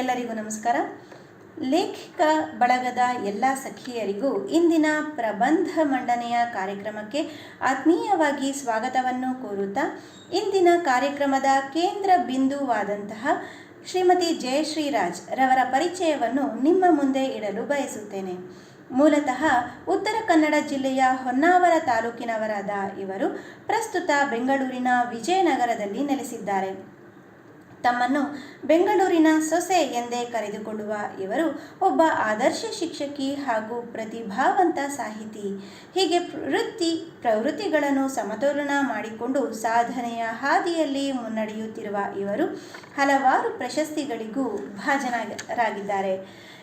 ಎಲ್ಲರಿಗೂ ನಮಸ್ಕಾರ. ಲೇಖಿಕ ಬಳಗದ ಎಲ್ಲ ಸಖಿಯರಿಗೂ ಇಂದಿನ ಪ್ರಬಂಧ ಮಂಡನೆಯ ಕಾರ್ಯಕ್ರಮಕ್ಕೆ ಆತ್ಮೀಯವಾಗಿ ಸ್ವಾಗತವನ್ನು ಕೋರುತ್ತಾ, ಇಂದಿನ ಕಾರ್ಯಕ್ರಮದ ಕೇಂದ್ರ ಬಿಂದುವಾದಂತಹ ಶ್ರೀಮತಿ ಜಯಶ್ರೀರಾಜ್ ರವರ ಪರಿಚಯವನ್ನು ನಿಮ್ಮ ಮುಂದೆ ಇಡಲು ಬಯಸುತ್ತೇನೆ. ಮೂಲತಃ ಉತ್ತರ ಕನ್ನಡ ಜಿಲ್ಲೆಯ ಹೊನ್ನಾವರ ತಾಲೂಕಿನವರಾದ ಇವರು ಪ್ರಸ್ತುತ ಬೆಂಗಳೂರಿನ ವಿಜಯನಗರದಲ್ಲಿ ನೆಲೆಸಿದ್ದಾರೆ. ತಮ್ಮನ್ನು ಬೆಂಗಳೂರಿನ ಸೊಸೆ ಎಂದೇ ಕರೆದುಕೊಳ್ಳುವ ಇವರು ಒಬ್ಬ ಆದರ್ಶ ಶಿಕ್ಷಕಿ ಹಾಗೂ ಪ್ರತಿಭಾವಂತ ಸಾಹಿತಿ. ಹೀಗೆ ವೃತ್ತಿ ಪ್ರವೃತ್ತಿಗಳನ್ನು ಸಮತೋಲನ ಮಾಡಿಕೊಂಡು ಸಾಧನೆಯ ಹಾದಿಯಲ್ಲಿ ಮುನ್ನಡೆಯುತ್ತಿರುವ ಇವರು ಹಲವಾರು ಪ್ರಶಸ್ತಿಗಳಿಗೂ ಭಾಜನರಾಗಿದ್ದಾರೆ.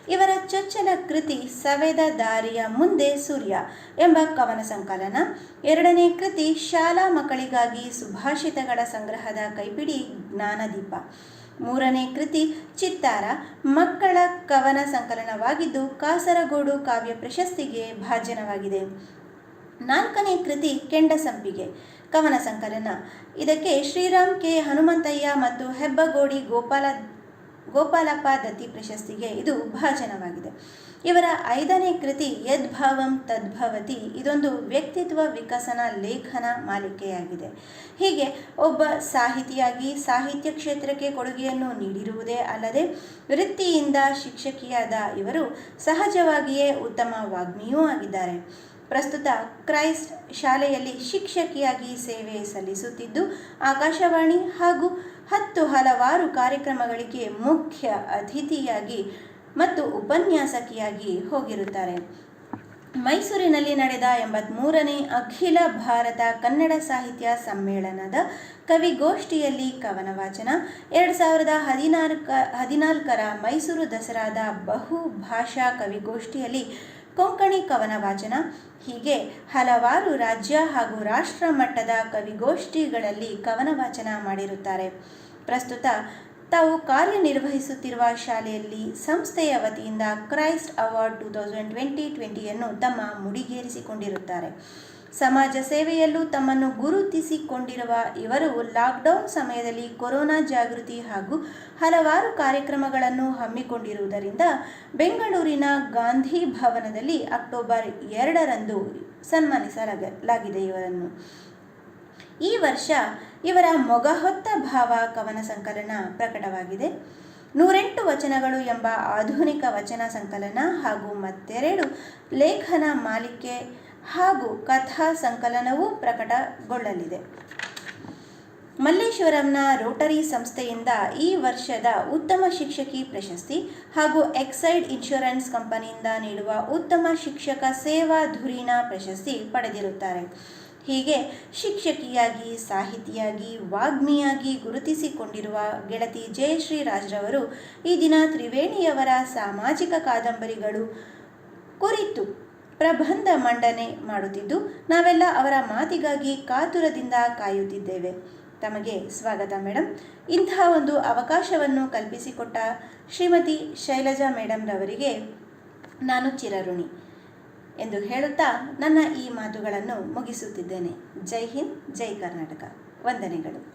ಇವರ ಚೊಚ್ಚಲ ಕೃತಿ ಸವೆದ ದಾರಿಯ ಮುಂದೆ ಸೂರ್ಯ ಎಂಬ ಕವನ ಸಂಕಲನ. ಎರಡನೇ ಕೃತಿ ಶಾಲಾ ಮಕ್ಕಳಿಗಾಗಿ ಸುಭಾಷಿತಗಳ ಸಂಗ್ರಹದ ಕೈಪಿಡಿ ಜ್ಞಾನದೀಪ. ಮೂರನೇ ಕೃತಿ ಚಿತ್ತಾರ ಮಕ್ಕಳ ಕವನ ಸಂಕಲನವಾಗಿದ್ದು ಕಾಸರಗೋಡು ಕಾವ್ಯ ಪ್ರಶಸ್ತಿಗೆ ಭಾಜನವಾಗಿದೆ. ನಾಲ್ಕನೇ ಕೃತಿ ಕೆಂಡಸಂಪಿಗೆ ಕವನ ಸಂಕಲನ. ಇದಕ್ಕೆ ಶ್ರೀರಾಮ್ ಕೆ ಹನುಮಂತಯ್ಯ ಮತ್ತು ಹೆಬ್ಬಗೋಡಿ ಗೋಪಾಲ ಗೋಪಾಲಪ್ಪ ದತ್ತಿ ಪ್ರಶಸ್ತಿಗೆ ಇದು ಭಾಜನವಾಗಿದೆ. ಇವರ ಐದನೇ ಕೃತಿ ಯದ್ಭಾವಂ ತದ್ಭವತಿ ಇದೊಂದು ವ್ಯಕ್ತಿತ್ವ ವಿಕಸನ ಲೇಖನ ಮಾಲಿಕೆಯಾಗಿದೆ. ಹೀಗೆ ಒಬ್ಬ ಸಾಹಿತಿಯಾಗಿ ಸಾಹಿತ್ಯ ಕ್ಷೇತ್ರಕ್ಕೆ ಕೊಡುಗೆಯನ್ನು ನೀಡಿರುವುದೇ ಅಲ್ಲದೆ ವೃತ್ತಿಯಿಂದ ಶಿಕ್ಷಕಿಯಾದ ಇವರು ಸಹಜವಾಗಿಯೇ ಉತ್ತಮ ವಾಗ್ಮಿಯೂ ಆಗಿದ್ದಾರೆ. ಪ್ರಸ್ತುತ ಕ್ರೈಸ್ಟ್ ಶಾಲೆಯಲ್ಲಿ ಶಿಕ್ಷಕಿಯಾಗಿ ಸೇವೆ ಸಲ್ಲಿಸುತ್ತಿದ್ದು, ಆಕಾಶವಾಣಿ ಹಾಗೂ ಹತ್ತು ಹಲವಾರು ಕಾರ್ಯಕ್ರಮಗಳಿಗೆ ಮುಖ್ಯ ಅತಿಥಿಯಾಗಿ ಮತ್ತು ಉಪನ್ಯಾಸಕಿಯಾಗಿ ಹೋಗಿರುತ್ತಾರೆ. ಮೈಸೂರಿನಲ್ಲಿ ನಡೆದ ಎಂಬತ್ಮೂರನೇ ಅಖಿಲ ಭಾರತ ಕನ್ನಡ ಸಾಹಿತ್ಯ ಸಮ್ಮೇಳನದ ಕವಿಗೋಷ್ಠಿಯಲ್ಲಿ ಕವನ ವಾಚನ ಎರಡು ಸಾವಿರದ ಹದಿನಾಲ್ಕ, ಹದಿನಾಲ್ಕರ ಮೈಸೂರು ದಸರಾದ ಬಹುಭಾಷಾ ಕವಿಗೋಷ್ಠಿಯಲ್ಲಿ ಕೊಂಕಣಿ ಕವನ ವಾಚನ. ಹೀಗೆ ಹಲವಾರು ರಾಜ್ಯ ಹಾಗೂ ರಾಷ್ಟ್ರ ಮಟ್ಟದ ಕವಿಗೋಷ್ಠಿಗಳಲ್ಲಿ ಕವನ ವಾಚನ ಮಾಡಿರುತ್ತಾರೆ. ಪ್ರಸ್ತುತ ತಾವು ಕಾರ್ಯನಿರ್ವಹಿಸುತ್ತಿರುವ ಶಾಲೆಯಲ್ಲಿ ಸಂಸ್ಥೆಯ ವತಿಯಿಂದ Christ award two thousand twenty ಟ್ವೆಂಟಿಯನ್ನು ತಮ್ಮ ಮುಡಿಗೇರಿಸಿಕೊಂಡಿರುತ್ತಾರೆ. ಸಮಾಜ ಸೇವೆಯಲ್ಲೂ ತಮ್ಮನ್ನು ಗುರುತಿಸಿಕೊಂಡಿರುವ ಇವರು ಲಾಕ್ಡೌನ್ ಸಮಯದಲ್ಲಿ ಕೊರೋನಾ ಜಾಗೃತಿ ಹಾಗೂ ಹಲವಾರು ಕಾರ್ಯಕ್ರಮಗಳನ್ನು ಹಮ್ಮಿಕೊಂಡಿರುವುದರಿಂದ ಬೆಂಗಳೂರಿನ ಗಾಂಧಿ ಭವನದಲ್ಲಿ ಅಕ್ಟೋಬರ್ ಎರಡರಂದು ಸನ್ಮಾನಿಸಲಾಗಿದೆ ಇವರನ್ನು. ಈ ವರ್ಷ ಇವರ ಮೊಗಹೊತ್ತ ಭಾವ ಕವನ ಸಂಕಲನ ಪ್ರಕಟವಾಗಿದೆ. ನೂರೆಂಟು ವಚನಗಳು ಎಂಬ ಆಧುನಿಕ ವಚನ ಸಂಕಲನ ಹಾಗೂ ಮತ್ತೆರಡು ಲೇಖನ ಮಾಲಿಕೆ ಹಾಗೂ ಕಥಾ ಸಂಕಲನವೂ ಪ್ರಕಟಗೊಳ್ಳಲಿದೆ. ಮಲ್ಲೇಶ್ವರಂನ ರೋಟರಿ ಸಂಸ್ಥೆಯಿಂದ ಈ ವರ್ಷದ ಉತ್ತಮ ಶಿಕ್ಷಕಿ ಪ್ರಶಸ್ತಿ ಹಾಗೂ ಎಕ್ಸೈಡ್ ಇನ್ಶೂರೆನ್ಸ್ ಕಂಪನಿಯಿಂದ ನೀಡುವ ಉತ್ತಮ ಶಿಕ್ಷಕ ಸೇವಾ ಧುರೀಣ ಪ್ರಶಸ್ತಿ ಪಡೆದಿರುತ್ತಾರೆ. ಹೀಗೆ ಶಿಕ್ಷಕಿಯಾಗಿ, ಸಾಹಿತಿಯಾಗಿ, ವಾಗ್ಮಿಯಾಗಿ ಗುರುತಿಸಿಕೊಂಡಿರುವ ಗೆಳತಿ ಜಯಶ್ರೀ ರಾಜ್ರವರು ಈ ದಿನ ತ್ರಿವೇಣಿಯವರ ಸಾಮಾಜಿಕ ಕಾದಂಬರಿಗಳು ಕುರಿತು ಪ್ರಬಂಧ ಮಂಡನೆ ಮಾಡುತ್ತಿದ್ದು, ನಾವೆಲ್ಲ ಅವರ ಮಾತಿಗಾಗಿ ಕಾತುರದಿಂದ ಕಾಯುತ್ತಿದ್ದೇವೆ. ತಮಗೆ ಸ್ವಾಗತ ಮೇಡಮ್ ಇಂತಹ ಒಂದು ಅವಕಾಶವನ್ನು ಕಲ್ಪಿಸಿಕೊಟ್ಟ ಶ್ರೀಮತಿ ಶೈಲಜಾ ಮೇಡಮ್ ರವರಿಗೆ ನಾನು ಚಿರಋಣಿ ಎಂದು ಹೇಳುತ್ತಾ ನನ್ನ ಈ ಮಾತುಗಳನ್ನು ಮುಗಿಸುತ್ತಿದ್ದೇನೆ. ಜೈ ಹಿಂದ್, ಜೈ ಕರ್ನಾಟಕ. ವಂದನೆಗಳು.